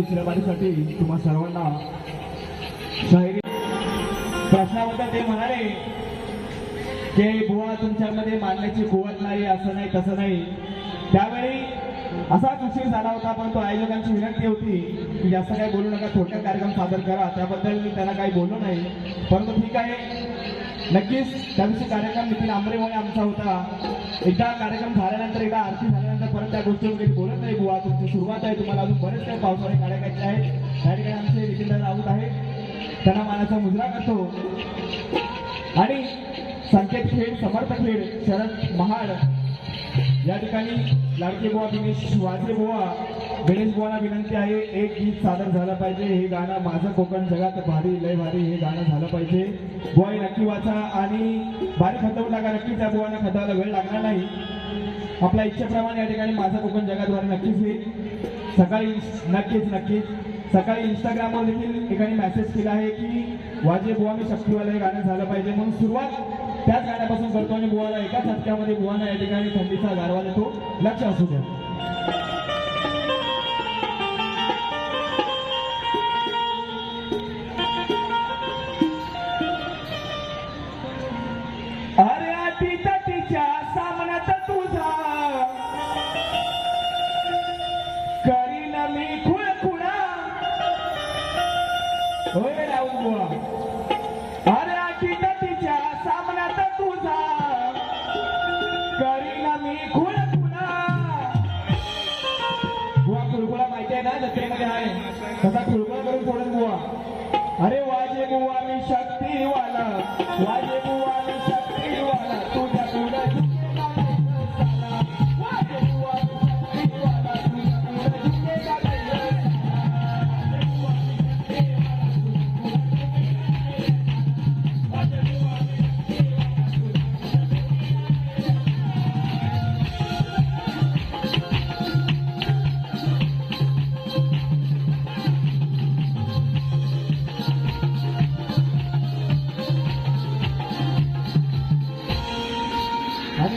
दुसऱ्या बारीसाठी तुम्हा सर्वांना शाहिरी प्रश्नाबद्दल ते म्हणाले की बुवा तुमच्यामध्ये मानण्याची कुवत नाही असं नाही तसं नाही. त्यावेळी असाच उशीर झाला होता पण तो आयोजकांची विनंती होती की जास्त काही बोलू नका थोडक्यात कार्यक्रम सादर करा. त्याबद्दल मी त्यांना काही बोललो नाही. परंतु ठीक आहे नक्कीच. त्या कार्यक्रम नितीन आंबरेमुळे आमचा होता. एकदा कार्यक्रम झाल्यानंतर एकदा आरती झाल्यानंतर परत त्या गोष्टीवर काही बोलत नाही बुवा. तुमची सुरुवात आहे. तुम्हाला अजून बरेच काही पावसाळे काढायचे आहेत. त्या ठिकाणी आमचे नितीनदा राऊत आहेत. त्यांना मानाचा मुजरा करतो. आणि संकेत खेळ समर्थ खेळ शरद महाड. या ठिकाणी लाडके बुवा दिनेश वाजे बुवा गणेश बुवांना विनंती आहे एक गीत सादर झालं पाहिजे हे गाणं माझं कोकण जगात भारी लय भारी हे गाणं झालं पाहिजे. बुवा हे नक्की वाचा आणि भारी खतवून टाका नक्की त्या बुवांना खताला वेळ लागणार नाही. आपल्या इच्छेप्रमाणे या ठिकाणी माझं कोकण जगात भारी नक्कीच होईल. सकाळी नक्कीच नक्कीच. सकाळी इंस्टाग्रामवर देखील एकाने मेसेज केला आहे की वाजे बुवा मी शक्तीवाला हे गाणं झालं पाहिजे. म्हणून सुरुवात त्याच गाण्यापासून करतो आणि बुवाला एका झटक्यामध्ये बुवाना या ठिकाणी थंडीचा गारवा देतो. लक्ष असू द्या. होय राऊत बुवा अरे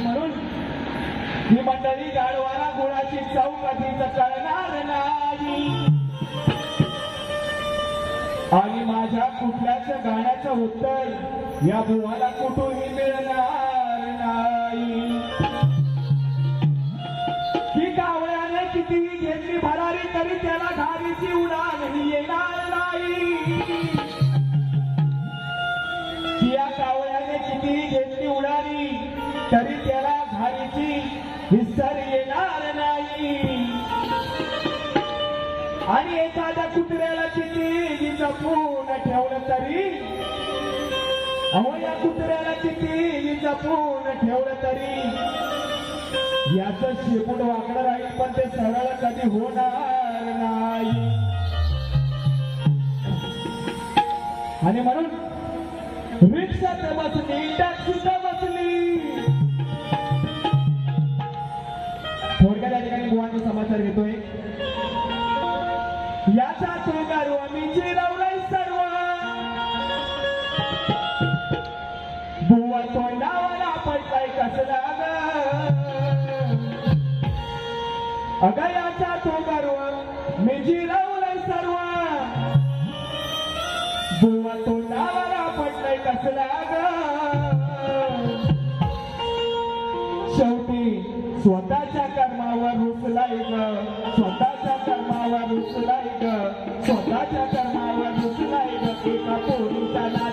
म्हणून ही मंडळी गाडवाला गुळाची चव कधीच कळणार नाही. आणि माझ्या कुठल्याच गाण्याचं उत्तर या बुवाला कुठूनही मिळणार नाही. ही कावळ्याने कितीही घेतली भरारी तरी त्याला घारीची उडान येणार नाही. विसर येणार नाही. आणि एखाद्या कुत्र्याला किती जपून ठेवलं तरी अहो या कुत्र्याला किती जपून ठेवलं तरी याच शेपूट वाकडं राहील पण ते सरळ कधी होणार नाही. आणि म्हणून रिक्षात बसली टॅक्सीत अगयाचा तो गारू मी सर्व. बुवा तोंडावाला पडलाय कसला ग? शेवटी स्वतःच्या कर्मावर रुसलाय ग. स्वतःच्या कर्मावर रुसलाय ग. स्वतःच्या कर्मावर रुसलाय ग. एका पोरीचा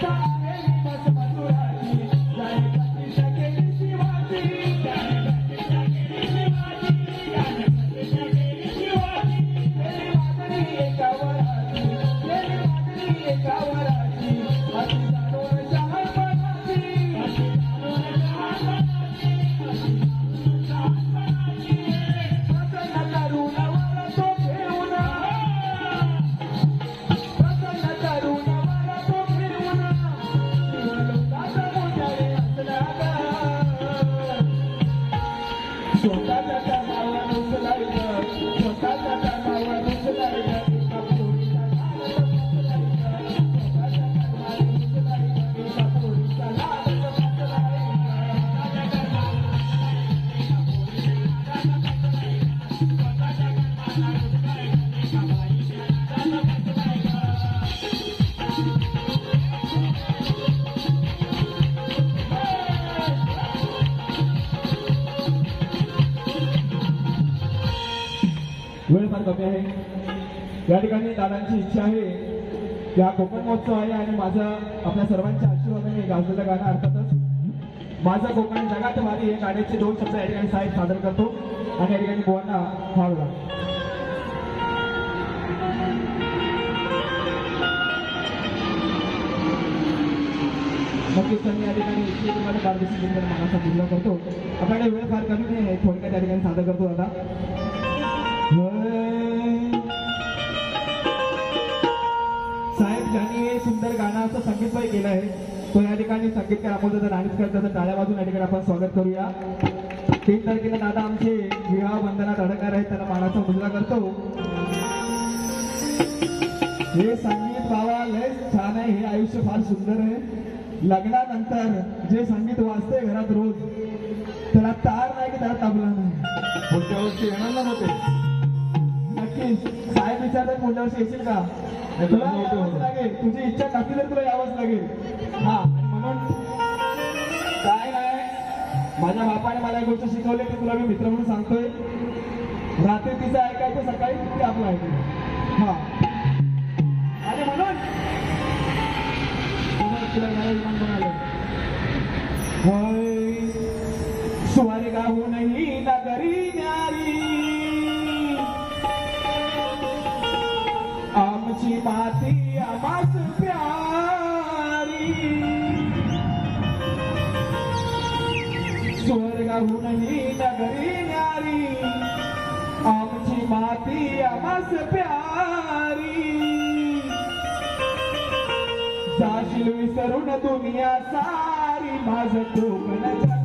Thank you. कमी आहे. या ठिकाणी दादांची इच्छा आहे. या कोकण महोत्सव आहे आणि माझं आपल्या सर्वांच्या आशीर्वादाने गाजलेलं गाणं अर्थातच माझं कोकण जगात भारी हे गाण्याचे दोन शब्द या ठिकाणी साहेब सादर करतो. आणि या ठिकाणी गोवांना फावला नक्कीच त्यांनी या ठिकाणी तुम्हाला पारदर्शी जिंकून मुद्दा करतो. आपल्याकडे वेळ फार कमी नाही आहे. थोडक्यात या ठिकाणी सादर करतो आता साहेब ज्यांनी हे सुंदर गाण्याचं संगीतमय केलं आहे तो या ठिकाणी संगीतकार आपण जर नाणीच करत तर टाळ्या वाजून या ठिकाणी आपण स्वागत करूया. तीन तारखेला दादा आमचे विवाह बंधनात अडकणार आहेत त्याला मानाचा मुजरा करतो. हे संगीत बाबा लय छान आहे हे आयुष्य फार सुंदर आहे. लग्नानंतर जे संगीत वाजते घरात रोज त्याला तार नाही की त्याला तबला नाही. पुढच्या वर्षी येणार ना होते नक्कीच साहेब विचारतात वर्षी येशील का? नाही, तुला यावंच. लागेल. तुझी इच्छा नसली तर तुला यावंच लागेल. हा म्हणून काय नाही माझ्या बापाने मला एक गोष्ट शिकवली की तुला मी मित्र म्हणून सांगतोय. रात्री तिचं ऐकायचं सकाळी ती आपलं ऐकायचं हा. आणि म्हणून तुला यावेळी विमान माती आमास प्यारी. स्वर्गाहूनही नगरी न्यारी. आमची माती आमास प्यारी. जाशील विसरून दुनिया सारी. माझं Konkan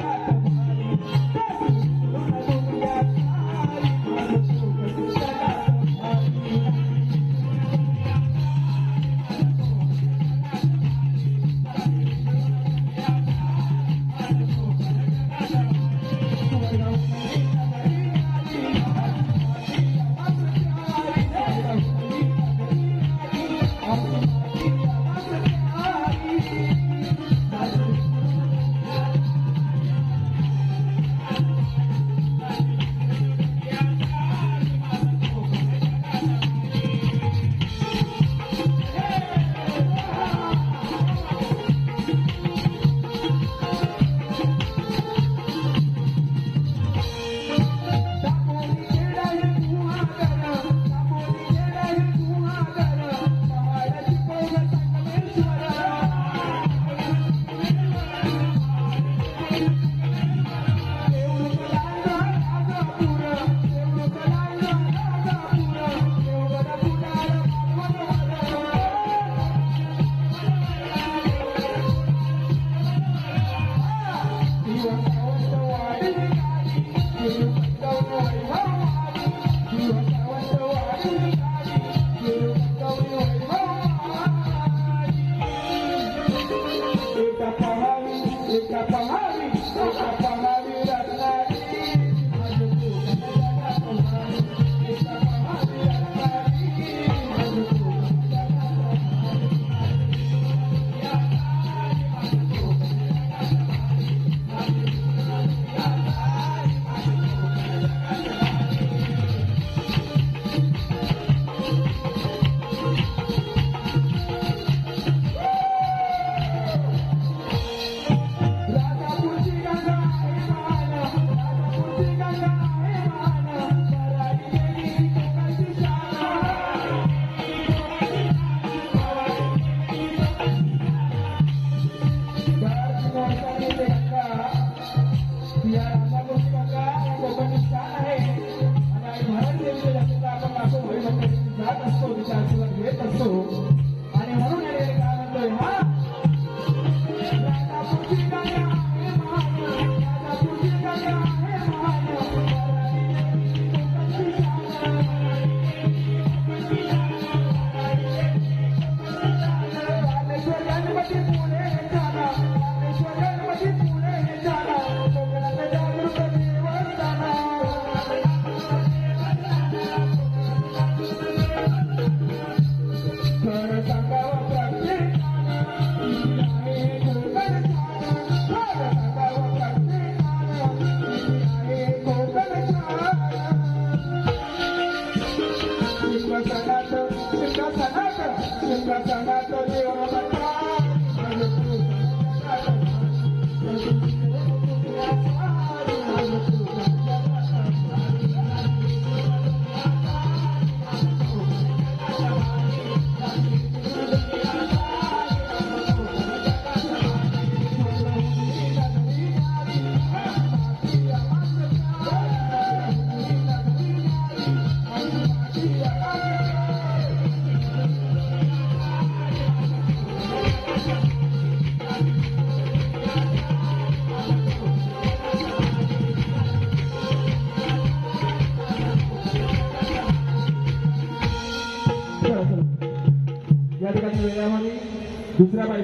Shivra Sanata, Shivra Sanata, Shivra Sanata.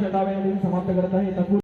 डाव्या समाप्त करत आहे.